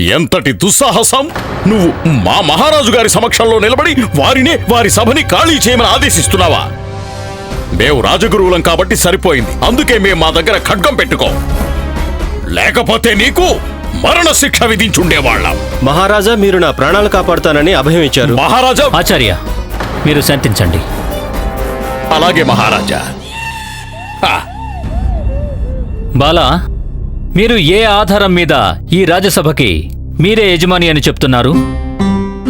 ఎంతటి దుస్సాహసం? నువ్వు మా మహారాజు గారి సమక్షంలో నిలబడి వారినే వారి సభని ఖాళీ చేయమని ఆదేశిస్తున్నావా? మేము రాజగురువులం కాబట్టి సరిపోయింది. అందుకే మేము మా దగ్గర ఖడ్గం పెట్టుకో. లేకపోతే నీకు మరణ శిక్ష విధించుండేవాళ్ళం. మహారాజా మీరు నా ప్రాణాలు కాపాడుతానని అభయం ఇచ్చారు మహారాజా! ఆచార్య మీరు శాంతించండి. అలాగే మహారాజా. హా, బాలా మీరు ఏ ఆధారం మీద ఈ రాజ్యసభకి మీరే యజమాని అని చెప్తున్నారు?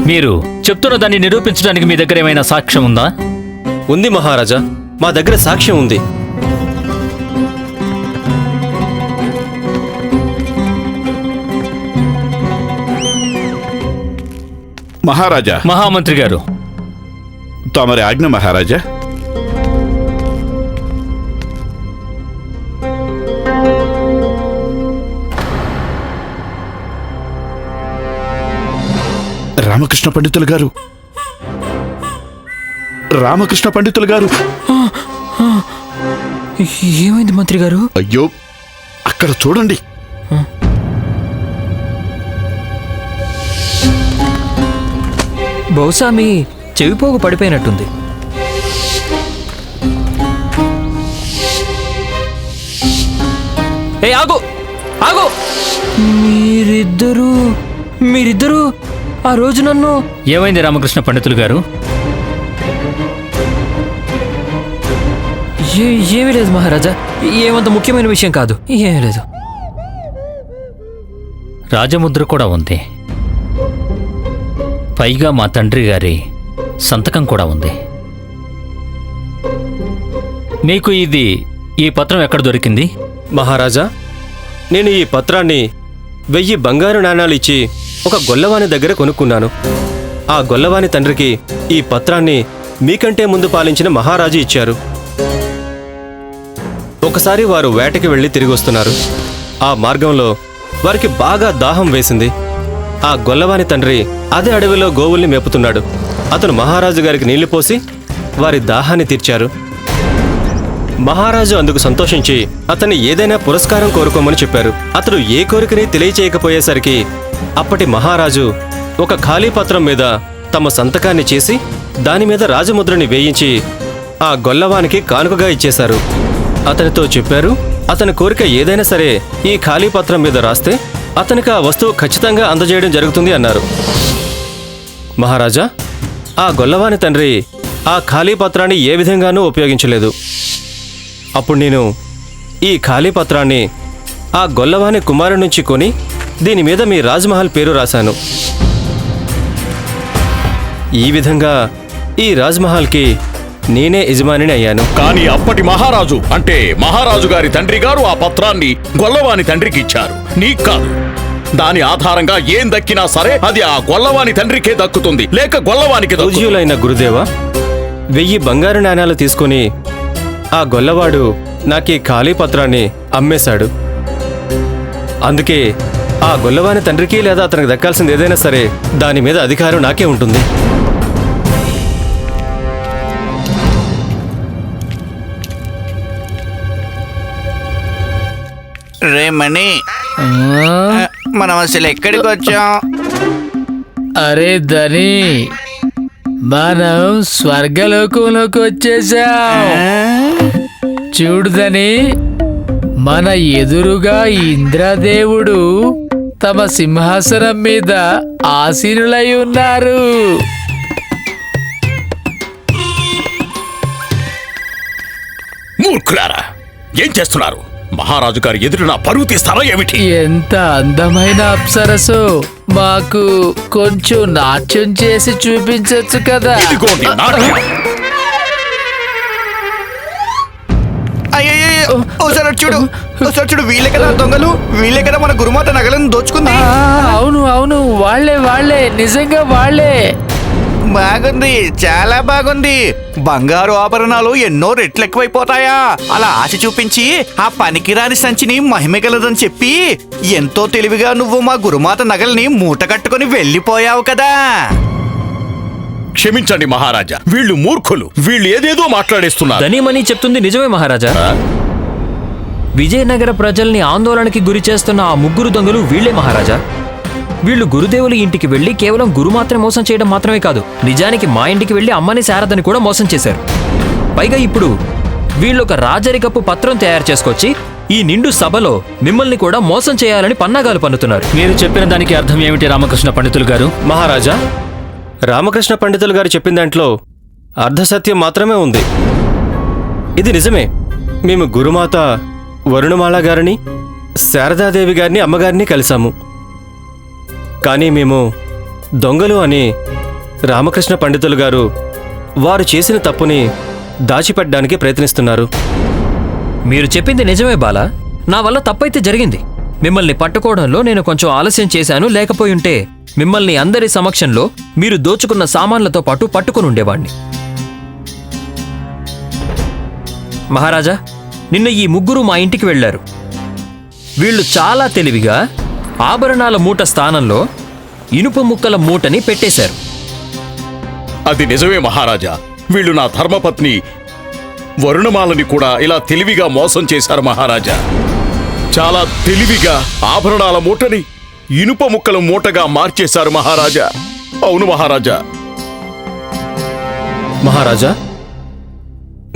మీరు చెప్తున్న దాన్ని నిరూపించడానికి మీ దగ్గర ఏమైనా సాక్ష్యం ఉందా? ఉంది మహారాజా మా దగ్గర సాక్ష్యం ఉంది. మహారాజా. మహామంత్రి గారు. తమరి ఆజ్ఞ మహారాజా? రామకృష్ణ పండితులు గారు. రామకృష్ణ పండితులు గారు. ఏమైంది మంత్రి గారు? అయ్యో అక్కడ చూడండి. బహుశా మీ చెవిపోగు పడిపోయినట్టుంది. ఏ ఆగు! ఆగు! మీరిద్దరూ మీరిద్దరూ ఆ రోజు నన్ను ఏమైంది రామకృష్ణ పండితులు గారు? ఏమీ లేదు మహారాజా. ఏమంత ముఖ్యమైన విషయం కాదు. ఏమీ లేదు. రాజముద్ర కూడా ఉంది. పైగా మా తండ్రి గారి సంతకం కూడా ఉంది. మీకు ఇది ఈ పత్రం ఎక్కడ దొరికింది? మహారాజా నేను ఈ పత్రాన్ని వెయ్యి బంగారు నాణాలు ఇచ్చి ఒక గొల్లవాని దగ్గర కొనుక్కున్నాను. ఆ గొల్లవాని తండ్రికి ఈ పత్రాన్ని మీకంటే ముందు పాలించిన మహారాజు ఇచ్చారు. ఒకసారి వారు వేటకి వెళ్ళి తిరిగి వస్తున్నారు. ఆ మార్గంలో వారికి బాగా దాహం వేసింది. ఆ గొల్లవాని తండ్రి అదే అడవిలో గోవుల్ని మేపుతున్నాడు. అతను మహారాజు గారికి నీళ్ళు పోసి వారి దాహాన్ని తీర్చారు. మహారాజు అందుకు సంతోషించి అతన్ని ఏదైనా పురస్కారం కోరుకోమని చెప్పారు. అతడు ఏ కోరికని తెలియచేయకపోయేసరికి అప్పటి మహారాజు ఒక ఖాళీ పత్రం మీద తమ సంతకాన్ని చేసి దాని మీద రాజముద్రని వేయించి ఆ గొల్లవానికి కానుకగా ఇచ్చేశారు. అతనితో చెప్పారు అతని కోరిక ఏదైనా సరే ఈ ఖాళీ పత్రం మీద రాస్తే అతనికి ఆ వస్తువు ఖచ్చితంగా అందజేయడం జరుగుతుంది అన్నారు. మహారాజా ఆ గొల్లవాని తండ్రి ఆ ఖాళీ పత్రాన్ని ఏ విధంగానూ ఉపయోగించలేదు. అప్పుడు నేను ఈ ఖాళీ పత్రాన్ని ఆ గొల్లవాని కుమారు నుంచి కొని దీని మీద మీ రాజ్మహల్ పేరు రాశాను. ఈ విధంగా ఈ రాజ్మహల్కి నేనే యజమానిని అయ్యాను. కానీ అప్పటి మహారాజు అంటే మహారాజు గారి తండ్రి గారు ఆ పత్రాన్ని గొల్లవాని తండ్రికి ఇచ్చారు. నీకు కాదు. దాని ఆధారంగా ఏం దక్కినా సరే అది ఆ గొల్లవాని తండ్రికే దక్కుతుంది. లేక గొల్లవానికి దక్కుతుంది. గురుదేవ వెయ్యి బంగారు నాణాలు తీసుకుని ఆ గొల్లవాడు నాకీ ఖాళీ పత్రాన్ని అమ్మేశాడు. అందుకే ఆ గొల్లవాని తండ్రికి లేదా అతనికి దక్కాల్సింది ఏదైనా సరే దాని మీద అధికారం నాకే ఉంటుంది. రే మణి మనం అసలు ఎక్కడికి వచ్చాం? అరే ధని మనం స్వర్గలోకంలోకి వచ్చేసాం చూడు ధని మన ఎదురుగా ఇంద్రదేవుడు తమ సింహాసనం మీద ఆసీనులై ఉన్నారు. మూర్ఖులారా ఏం చేస్తున్నారు? మహారాజు గారి ఎదురు నా పరువు తీస్తారా ఏమిటి? ఎంత అందమైన అప్సరసు మాకు కొంచెం నాట్యం చేసి చూపించొచ్చు కదా. ఇదిగోండి నాట్యం. ఓసారి చూడు. ఓసారి చూడు వీళ్ళే కదా దొంగలు వీళ్ళే కదా మన గురుమాత నగలను దోచుకుంది. అవును అవును వాళ్ళే వాళ్ళే నిజంగా వాళ్ళే. బాగుంది చాలా బాగుంది. బంగారు ఆభరణాలు ఎన్నో రెట్లు ఎక్కువైపోతాయా అలా ఆశ చూపించి ఆ పనికిరాని సంచిని మహిమగలదని చెప్పి ఎంతో తెలివిగా నువ్వు మా గురుమాత నగల్ని మూట కట్టుకుని వెళ్ళిపోయావు కదా. క్షమించండి మహారాజా. వీళ్ళు మూర్ఖులు. వీళ్ళు ఏదేదో మాట్లాడేస్తున్నారు. ధనిమని చెప్తుంది నిజమే మహారాజా? విజయనగర ప్రజల్ని ఆందోళనకి గురి చేస్తున్న ఆ ముగ్గురు దొంగలు వీళ్ళే మహారాజా. వీళ్ళు గురుదేవుల ఇంటికి వెళ్ళి కేవలం గురు మాత్రం మోసం చేయడం మాత్రమే కాదు నిజానికి మా ఇంటికి వెళ్ళి అమ్మని శారదని కూడా మోసం చేశారు. పైగా ఇప్పుడు వీళ్ళు ఒక రాజరికపు పత్రం తయారు చేసుకొచ్చి ఈ నిండు సభలో మిమ్మల్ని కూడా మోసం చేయాలని పన్నాగాలు పన్నుతున్నారు. మీరు చెప్పిన దానికి అర్థం ఏమిటి రామకృష్ణ పండితులు గారు? మహారాజా రామకృష్ణ పండితులు గారు చెప్పిన దాంట్లో అర్ధసత్యం మాత్రమే ఉంది. ఇది నిజమే. మేము గురుమాత వరుణమాల గారిని శారదాదేవి గారిని అమ్మగారిని కలిశాము. కానీ మేము దొంగలు అని రామకృష్ణ పండితులు గారు వారు చేసిన తప్పుని దాచిపెట్టడానికి ప్రయత్నిస్తున్నారు. మీరు చెప్పింది నిజమే బాల. నా వల్ల తప్పైతే జరిగింది. మిమ్మల్ని పట్టుకోవడంలో నేను కొంచెం ఆలస్యం చేశాను. లేకపోయి ఉంటే మిమ్మల్ని అందరి సమక్షంలో మీరు దోచుకున్న సామాన్లతో పాటు పట్టుకుని ఉండేవాణ్ణి మహారాజా నిన్న ఈ ముగ్గురు మా ఇంటికి వెళ్ళారు వీళ్ళు చాలా తెలివిగా ఆభరణాల మూట స్థానంలో ఇనుప ముక్కల మూటని పెట్టేశారు. అది నిజమే మహారాజా. వీళ్ళు నా ధర్మపత్ని వరుణమాలని కూడా ఇలా తెలివిగా మోసం చేశారు మహారాజా. చాలా తెలివిగా ఆభరణాల మూటని ఇనుప ముక్కల మూటగా మార్చేశారు మహారాజా. అవును మహారాజా. మహారాజా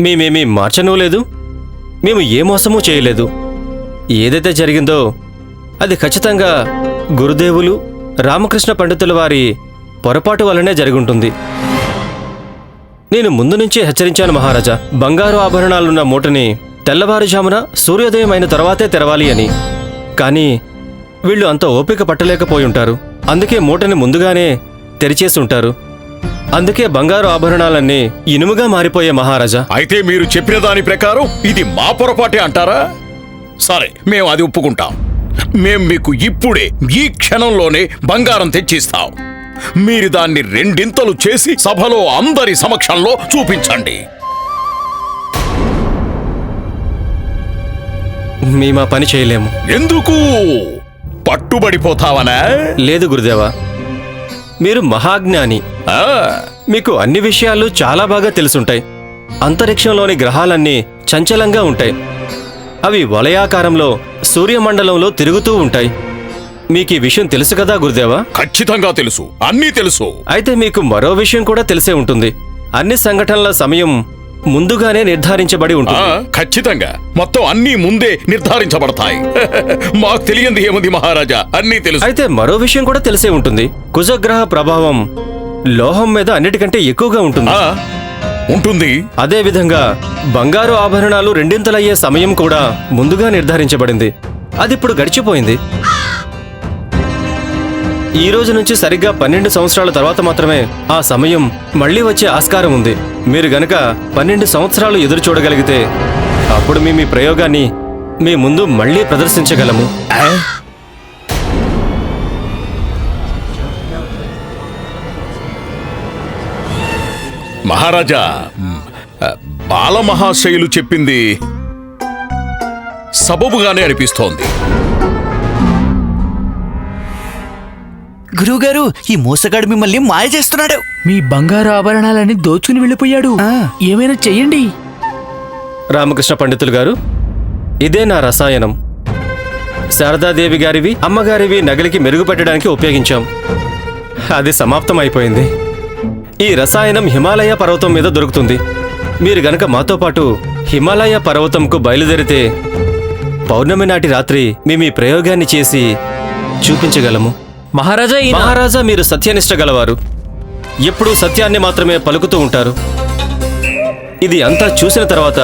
మేమేమీ మార్చనూ లేదు మేము ఏ మోసమూ చేయలేదు. ఏదైతే జరిగిందో అది ఖచ్చితంగా గురుదేవులు రామకృష్ణ పండితుల వారి పొరపాటు వల్లనే జరుగుంటుంది. నేను ముందు నుంచే హెచ్చరించాను మహారాజా. బంగారు ఆభరణాలున్న మూటని తెల్లవారుజామున సూర్యోదయం అయిన తర్వాతే తెరవాలి అని. కానీ వీళ్ళు అంత ఓపిక పట్టలేకపోయి ఉంటారు. అందుకే మూటని ముందుగానే తెరిచేసి ఉంటారు. అందుకే బంగారు ఆభరణాలన్నీ ఇనుముగా మారిపోయే మహారాజా. అయితే మీరు చెప్పిన దాని ప్రకారం ఇది మా పొరపాటే అంటారా? సరే మేము అది ఒప్పుకుంటాం. మేం మీకు ఇప్పుడే ఈ క్షణంలోనే బంగారం తెచ్చిస్తాం. మీరు దాన్ని రెండింతలు చేసి సభలో అందరి సమక్షంలో చూపించండి. మేము పని చేయలేము. ఎందుకు? పట్టుబడిపోతావనా? లేదు గురుదేవా. మీరు మహాజ్ఞాని. మీకు అన్ని విషయాలు చాలా బాగా తెలుసుంటాయి. అంతరిక్షంలోని గ్రహాలన్నీ చంచలంగా ఉంటాయి. అవి వలయాకారంలో సూర్యమండలంలో తిరుగుతూ ఉంటాయి. మీకు ఈ విషయం తెలుసు కదా గురుదేవా? ఖచ్చితంగా తెలుసు. అన్నీ తెలుసు. అయితే మీకు మరో విషయం కూడా తెలిసే ఉంటుంది. అన్ని సంఘటనల సమయం ముందుగానే నిర్ధారించబడి ఉంటుంది. ఖచ్చితంగా. మొత్తం అన్నీ ముందే నిర్ధారించబడతాయి. మాకు తెలియంది ఏముంది మహారాజా. అన్నీ తెలుసు. అయితే మరో విషయం కూడా తెలిసే ఉంటుంది. కుజగ్రహ ప్రభావం లోహం మీద అన్నిటికంటే ఎక్కువగా ఉంటుంది. ఉంటుంది. అదే విధంగా బంగారు ఆభరణాలు రెండింతలయ్యే సమయం కూడా ముందుగా నిర్ధారించబడింది. అది ఇప్పుడు గడిచిపోయింది. ఈ రోజు నుంచి సరిగ్గా పన్నెండు సంవత్సరాల తర్వాత మాత్రమే ఆ సమయం మళ్ళీ వచ్చే ఆస్కారం ఉంది. మీరు గనక పన్నెండు సంవత్సరాలు ఎదురు చూడగలిగితే అప్పుడు మేము ఈ ప్రయోగాన్ని మీ ముందు మళ్ళీ ప్రదర్శించగలము. మహారాజా మ్, బాలమహాశయులు చెప్పింది సబబుగానే అనిపిస్తోంది. గురువుగారు ఈ మోసగాడు మిమ్మల్ని మాయ చేస్తున్నాడు. మీ బంగారు ఆభరణాలన్నీ దోచుకుని వెళ్ళిపోయాడు. ఏమైనా చెయ్యండి. రామకృష్ణ పండితులు గారు ఇదే నా రసాయనం. శారదాదేవి గారివి అమ్మగారివి నగలికి మెరుగుపెట్టడానికి ఉపయోగించాం. అది సమాప్తం అయిపోయింది ఈ రసాయనం హిమాలయ పర్వతం మీద దొరుకుతుంది. మీరు గనక మాతో పాటు హిమాలయ పర్వతంకు బయలుదేరితే పౌర్ణమి నాటి రాత్రి మేము ఈ ప్రయోగాన్ని చేసి చూపించగలము. మహారాజా మహారాజా మీరు సత్యనిష్ట గలవారు. ఎప్పుడూ సత్యాన్ని మాత్రమే పలుకుతూ ఉంటారు. ఇది అంతా చూసిన తర్వాత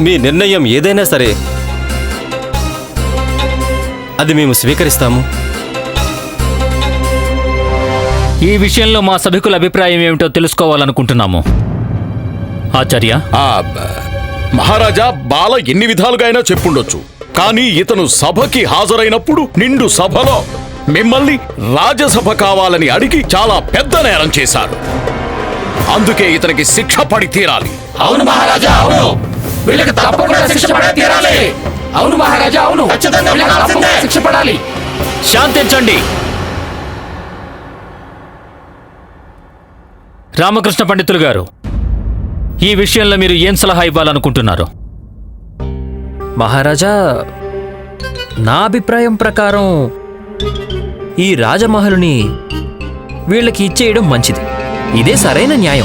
మీ నిర్ణయం ఏదైనా సరే అది మేము స్వీకరిస్తాము. ఈ విషయంలో మా సభికుల అభిప్రాయం ఏమిటో తెలుసుకోవాలనుకుంటున్నాము. ఆచార్య? ఆ బ- మహారాజా బాల ఎన్ని విధాలుగా అయినా చెప్పుండొచ్చు. కానీ ఇతను సభకి హాజరైనప్పుడు నిండు సభలో మిమ్మల్ని రాజసభ కావాలని అడిగి చాలా పెద్ద నేరం చేశారు. అందుకే ఇతనికి శిక్ష పడి తీరాలి. అవును మహారాజా అవును. వీళ్ళకి తప్పకుండా శిక్ష పడే తీరాలి. అవును మహారాజా అవును. వీళ్ళకి తప్పకుండా శిక్ష పడాలి. శాంతించండి. రామకృష్ణ పండితులు గారు ఈ విషయంలో మీరు ఏం సలహా ఇవ్వాలనుకుంటున్నారు? మహారాజా నా అభిప్రాయం ప్రకారం ఈ రాజమహలుని వీళ్ళకి ఇచ్చేయడం మంచిది. ఇదే సరైన న్యాయం.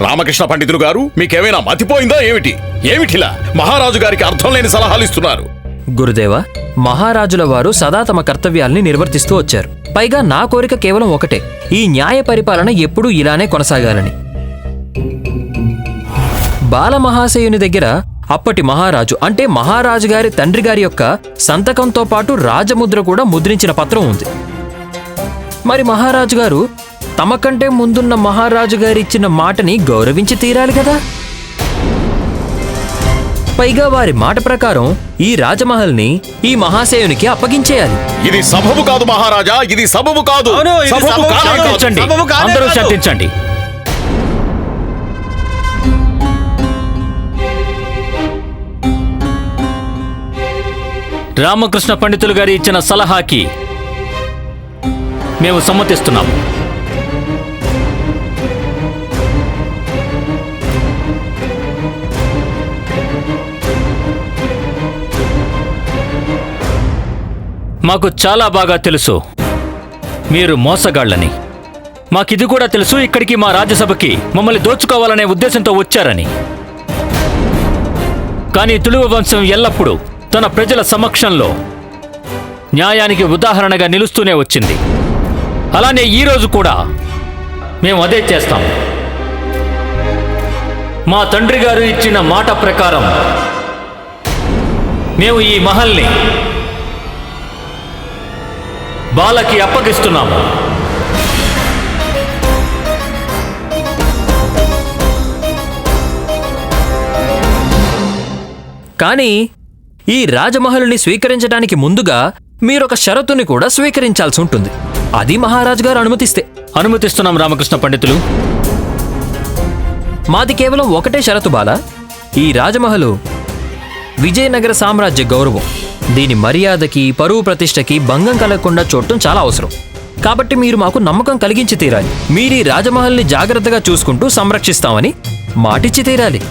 రామకృష్ణ పండితులు గారు మీకేమైనా మతిపోయిందా ఏమిటి? ఏమిటిలా? మహారాజు గారికి అర్థం లేని సలహాలు ఇస్తున్నారు. గురుదేవ మహారాజుల వారు సదా తమ కర్తవ్యాల్ని నిర్వర్తిస్తూ వచ్చారు. పైగా నా కోరిక కేవలం ఒకటే. ఈ న్యాయ పరిపాలన ఎప్పుడూ ఇలానే కొనసాగాలని. బాలమహాశయుని దగ్గర అప్పటి మహారాజు అంటే మహారాజు గారి తండ్రి గారి యొక్క సంతకంతో పాటు రాజముద్ర కూడా ముద్రించిన పత్రం ఉంది. మరి మహారాజు గారు తమ కంటే ముందున్న మహారాజు గారు ఇచ్చిన మాటని గౌరవించి తీరాలి కదా? పైగా వారి మాట ప్రకారం ఈ రాజమహల్ని ఈ మహాశయునికి అప్పగించేయాలి. ఇది సబబు కాదు మహారాజా ఇది సబబు కాదు. అవును, ఇది రామకృష్ణ పండితులు గారి ఇచ్చిన సలహాకి మేము సమ్మతిస్తున్నాము మాకు చాలా బాగా తెలుసు. మీరు మోసగాళ్ళని. మాకిది కూడా తెలుసు ఇక్కడికి మా రాజ్యసభకి మమ్మల్ని దోచుకోవాలనే ఉద్దేశంతో వచ్చారని. కానీ తులువ వంశం ఎల్లప్పుడూ తన ప్రజల సమక్షంలో న్యాయానికి ఉదాహరణగా నిలుస్తూనే వచ్చింది. అలానే ఈరోజు కూడా మేము అదే చేస్తాం. మా తండ్రి గారు ఇచ్చిన మాట ప్రకారం మేము ఈ మహల్ని బాలకి అప్పగిస్తున్నాము. కానీ ఈ రాజమహలుని స్వీకరించడానికి ముందుగా మీరొక షరతుని కూడా స్వీకరించాల్సి ఉంటుంది. అది మహారాజు గారు అనుమతిస్తే. అనుమతిస్తున్నాం రామకృష్ణ పండితులు. మాది కేవలం ఒకటే షరతు బాల. ఈ రాజమహలు విజయనగర సామ్రాజ్య గౌరవం. దీని మర్యాదకి పరువు ప్రతిష్టకి భంగం కలగకుండా చూడటం చాలా అవసరం. కాబట్టి మీరు మాకు నమ్మకం కలిగించి తీరాలి. మీరు ఈ రాజమహల్ని జాగ్రత్తగా చూసుకుంటూ సంరక్షిస్తామని మాటిచ్చి తీరాలి.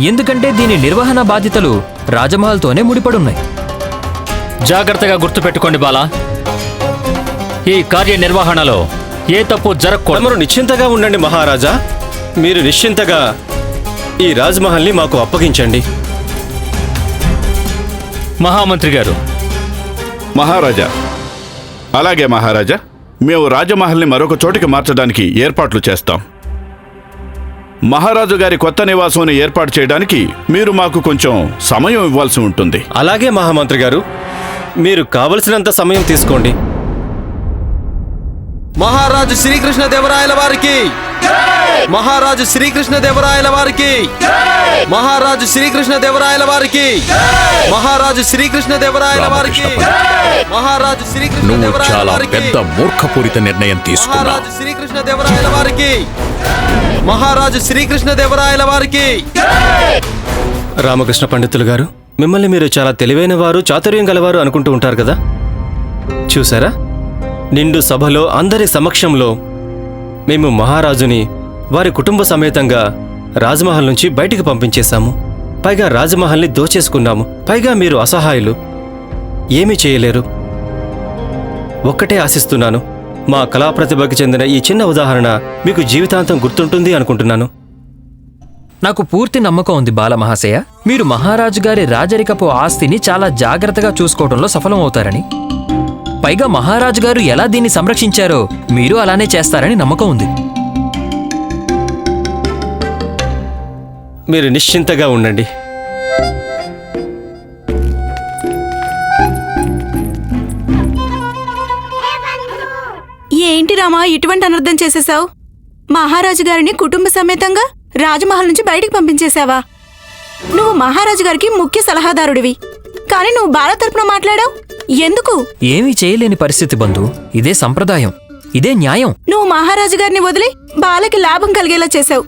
ఎందుకంటే దీని నిర్వహణ బాధ్యతలు రాజమహల్తోనే ముడిపడున్నాయి. జాగ్రత్తగా గుర్తుపెట్టుకోండి బాలా. ఈ కార్యనిర్వహణలో ఏ తప్పు జరగకూడదు. తమరు నిశ్చింతగా ఉండండి మహారాజా. మీరు నిశ్చింతగా ఈ రాజ్మహల్ని మాకు అప్పగించండి. మహామంత్రి గారు. మహారాజా అలాగే మహారాజా మేము రాజమహల్ని మరొక చోటికి మార్చడానికి ఏర్పాట్లు చేస్తాం. మహారాజు గారి కొత్త నివాసం ఏర్పాటు చేయడానికి మీరు మాకు కొంచెం సమయం ఇవ్వాల్సి ఉంటుంది. అలాగే మహామంత్రి గారు మీరు కావలసినంత సమయం తీసుకోండి. మహారాజు శ్రీకృష్ణ దేవరాయల వారికి. మహారాజు శ్రీకృష్ణ దేవరాయల వారికి. మహారాజు శ్రీకృష్ణ దేవరాయల వారికి. మహారాజు శ్రీకృష్ణ దేవరాయల వారికి. మహారాజు శ్రీకృష్ణ నువ్వు దేవరాయల చాలా వారికి. పెద్ద మూర్ఖపూరిత నిర్ణయం తీసుకున్నావు. మహారాజు శ్రీకృష్ణ దేవరాయల వారికి. మహారాజు శ్రీకృష్ణ దేవరాయల వారికి. రామకృష్ణ పండితులు గారు మిమ్మల్ని మీరు చాలా తెలివైన వారు చాతుర్యం గలవారు అనుకుంటూ ఉంటారు కదా? చూసారా నిండు సభలో అందరి సమక్షంలో మేము మహారాజుని వారి కుటుంబ సమేతంగా రాజమహల్ నుంచి బయటికి పంపించేశాము. పైగా రాజమహల్ని దోచేసుకున్నాము. పైగా మీరు అసహాయులు. ఏమీ చేయలేరు. ఒక్కటే ఆశిస్తున్నాను. మా కళాప్రతిభకి చెందిన ఈ చిన్న ఉదాహరణ మీకు జీవితాంతం గుర్తుంటుంది అనుకుంటున్నాను. నాకు పూర్తి నమ్మకం ఉంది బాలమహాశయ. మీరు మహారాజు గారి రాజరికపు ఆస్తిని చాలా జాగ్రత్తగా చూసుకోవడంలో సఫలం అవుతారని పైగా మహారాజు గారు ఎలా దీన్ని సంరక్షించారో మీరు అలానే చేస్తారని నమ్మకం ఉంది. మీరు నిశ్చింతగా ఉండండి. ఏంటి రామా ఇటువంటి అనర్థం చేసేశావు? మహారాజు గారిని కుటుంబ సమేతంగా రాజమహల్ నుంచి బయటికి పంపించేశావా? నువ్వు మహారాజు గారికి ముఖ్య సలహాదారుడివి. కానీ నువ్వు బాల తరపున మాట్లాడావు? ఎందుకు? ఏమీ చేయలేని పరిస్థితి బంధు. ఇదే సంప్రదాయం. ఇదే న్యాయం. నువ్వు మహారాజు గారిని వదిలి బాలకి లాభం కలిగేలా చేశావు.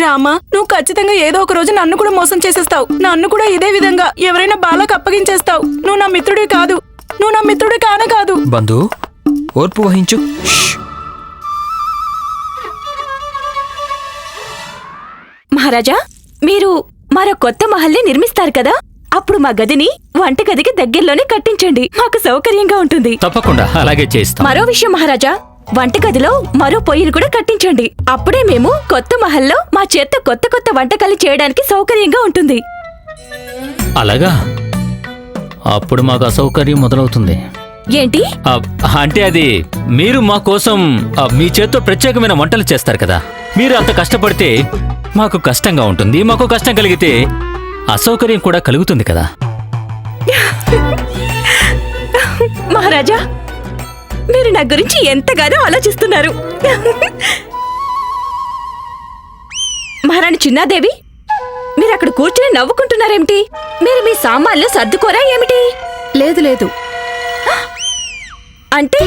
రామా నువ్వు ఖచ్చితంగా ఏదో ఒక రోజు నన్ను కూడా మోసం చేసేస్తావు. నన్ను కూడా ఇదే విధంగా ఎవరైనా బాలకు అప్పగించేస్తావు. నువ్వు నా మిత్రుడి కాదు. నువ్వు నా మిత్రుడి కానే కాదు. బంధు ఓర్పు వహించు. మహారాజా మీరు మరో కొత్త మహల్ని నిర్మిస్తారు కదా? అప్పుడు మా గదిని వంటగదికి దగ్గరలోనే కట్టించండి. మాకు సౌకర్యంగా ఉంటుంది. తప్పకుండా అలాగే చేస్తాం మరో విషయం మహారాజా వంటగదిలో మరో పొయ్యిని కూడా కట్టించండి. అప్పుడే మేము కొత్త మహల్లో మా చేత్తో కొత్త కొత్త వంటకాలు చేయడానికి సౌకర్యంగా ఉంటుంది. అలాగా? అప్పుడు మాకు అసౌకర్యం మొదలవుతుంది. ఏంటి? ఆ, అంటే అది మీరు మా కోసం ఆ, మీ చేత్తో ప్రత్యేకమైన వంటలు చేస్తారు కదా. మీరు అంత కష్టపడితే మాకు కష్టంగా ఉంటుంది. మాకు కష్టం కలిగితే అసౌకర్యం కూడా కలుగుతుంది కదా. మహారాజా మీరు నా గురించి ఎంతగానో ఆలోచిస్తున్నారు. మహారాణి చిన్నాదేవి మీరు అక్కడ కూర్చుని నవ్వుకుంటున్నారేమిటి? మీరు మీ సామాన్లు సర్దుకోరా ఏమిటి? లేదు లేదు. అంటే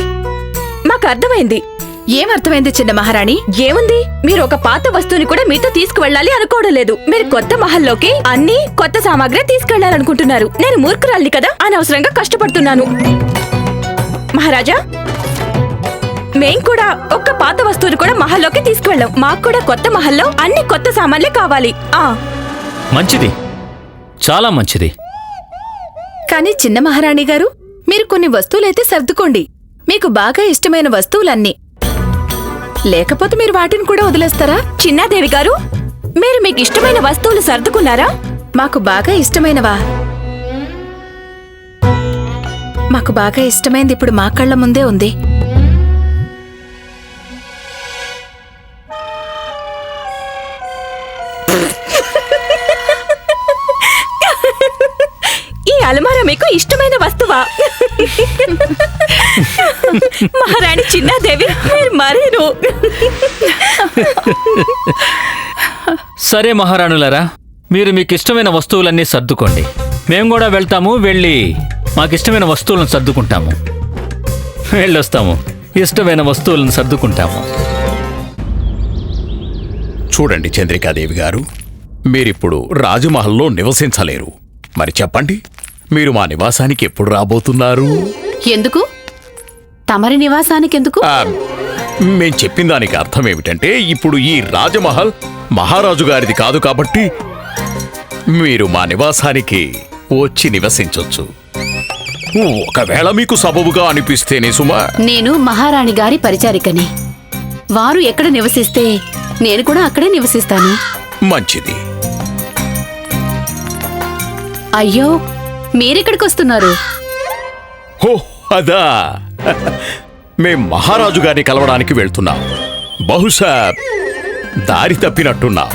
మాకు అర్థమైంది. ఏమర్థమైంది చిన్న మహారాణి? ఏముంది? మీరు ఒక పాత వస్తువుని కూడా మీతో తీసుకువెళ్ళాలి అనుకోవడం లేదు. మీరు కొత్త మహల్లోకి అన్ని కొత్త సామాగ్రి తీసుకెళ్ళాలనుకుంటున్నారు. నేను మూర్ఖురాల్ని కదా? అనవసరంగా కష్టపడుతున్నాను. మహారాజా మేం కూడా ఒక్క పాత వస్తువుని కూడా మహల్లోకి తీసుకువెళ్ళాం. మాకు కూడా కొత్త మహల్లో అన్ని కొత్త సామాన్లే కావాలి. ఆ. మంచిది. చాలా మంచిది. కానీ చిన్న మహారాణి గారు మీరు కొన్ని వస్తువులైతే సర్దుకోండి. మీకు బాగా ఇష్టమైన వస్తువులన్నీ. లేకపోతే మీరు వాటిని కూడా వదిలేస్తారా? చిన్నాదేవి గారు మీరు మీకు ఇష్టమైన వస్తువులు సర్దుకున్నారా? మాకు బాగా ఇష్టమైనవా? మాకు బాగా ఇష్టమైంది ఇప్పుడు మా కళ్ళ ముందే ఉంది. ఈ అలమార మీకు ఇష్టమైన వస్తువా? మహారాణి చిన్నాదేవి మీరు మరేను? సరే మహారాణులారా మీరు మీకు ఇష్టమైన వస్తువులన్నీ సర్దుకోండి. మేము కూడా వెళ్తాము వెళ్ళి మాకు ఇష్టమైన వస్తువులను సర్దుకుంటాము. వెళ్ళొస్తాము ఇష్టమైన వస్తువులను సర్దుకుంటాము. చూడండి చంద్రికాదేవి గారు మీరిప్పుడు రాజమహల్లో నివసించలేరు. మరి చెప్పండి మీరు మా నివాసానికి ఎప్పుడు రాబోతున్నారు? ఎందుకు? తమరి నివాసానికి ఎందుకు ఆ, మేం చెప్పిన దానికి అర్థం ఏమిటంటే ఇప్పుడు ఈ రాజమహల్ మహారాజు గారిది కాదు కాబట్టి మీరు మా నివాసానికి వచ్చి నివసించొచ్చు. ఒకవేళ మీకు సబబుగా అనిపిస్తేనే సుమా. నేను మహారాణి గారి పరిచారికని. వారు ఎక్కడ నివసిస్తే నేను కూడా అక్కడే నివసిస్తాను. మంచిది. అయ్యో మీరెక్కడికి వస్తున్నారు హో అదా. మేం మహారాజు గారిని కలవడానికి వెళ్తున్నాం. బహుశా దారి తప్పినట్టున్నాం.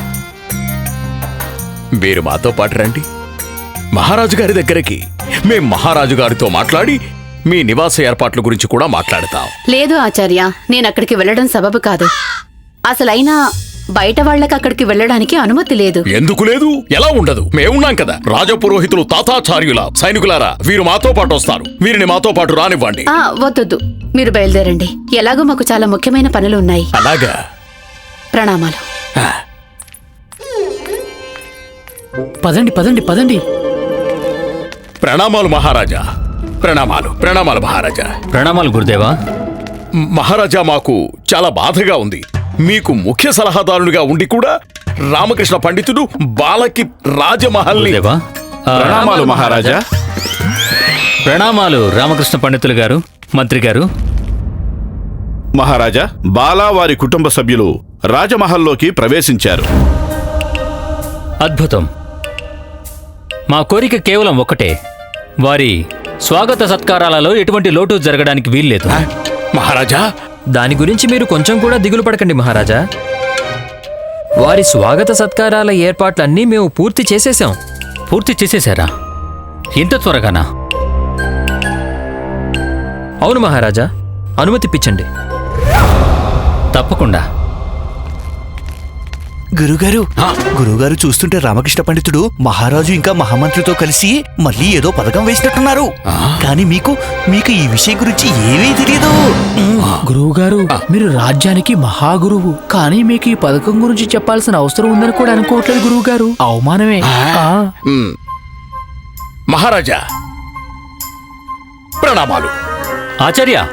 మీరు మాతో పాటు రండి. మహారాజు గారి దగ్గరికి మేం మహారాజు గారితో మాట్లాడి మీ నివాస ఏర్పాట్ల గురించి కూడా మాట్లాడతాం. లేదు ఆచార్య నేను అక్కడికి వెళ్ళడం సబబు కాదు. అసలైనా బయట వాళ్ళకి అక్కడికి వెళ్ళడానికి అనుమతి లేదు. ఎందుకు లేదు? ఎలా ఉండదు? మేమున్నాం కదా. రాజపురోహితులు తాతాచార్యుల సైనికులారా వీరు మాతో పాటు వస్తారు. వీరిని మాతో పాటు రానివ్వండి. ఆ వద్దొద్దు. మీరు బయలుదేరండి. ఎలాగో మాకు చాలా ముఖ్యమైన పనులు ఉన్నాయి. అలాగా? ప్రణామాలు. పదండి పదండి పదండి. ప్రణామాలు మహారాజా. ప్రణామాలు ప్రణామాలు మహారాజా. ప్రణామాలు గురుదేవా. మహారాజా మాకు చాలా బాధగా ఉంది. మీకు ముఖ్య సలహాదారునిగా ఉండి కూడా రామకృష్ణ పండితుడు బాలకి రాజమహల్ని ఆ, ప్రణామాలు మహారాజా. ప్రణామాలు రామకృష్ణ పండితులు గారు మంత్రి గారు. మహారాజా బాలా వారి కుటుంబ సభ్యులు రాజమహల్లోకి ప్రవేశించారు. అద్భుతం. మా కోరిక కేవలం ఒకటే వారి స్వాగత సత్కారాలలో ఎటువంటి లోటు జరగడానికి వీల్లేదు. మహారాజా? దాని గురించి మీరు కొంచెం కూడా దిగులు పడకండి మహారాజా. వారి స్వాగత సత్కారాల ఏర్పాట్లన్నీ మేము పూర్తి చేసేశాం. పూర్తి చేసేశారా? ఇంత త్వరగానా? అవును మహారాజా. అనుమతిప్పించండి. తప్పకుండా. గురుగారు. గురుగారు చూస్తుంటే రామకృష్ణ పండితుడు మహారాజు ఇంకా మహామంత్రితో కలిసి మళ్ళీ ఏదో పథకం వేసినట్టున్నారు. కానీ మీకు మీకు ఈ విషయం గురించి ఏమీ తెలియదు గురువు గారు మీరు రాజ్యానికి మహాగురువు కానీ మీకు ఈ పథకం గురించి చెప్పాల్సిన అవసరం ఉందని కూడా అనుకోవట్లేదు గురువు గారు అవమానమే. ఆ. మహారాజా ప్రణామాలు. ఆచార్య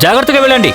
జాగ్రత్తగా వెళ్ళండి.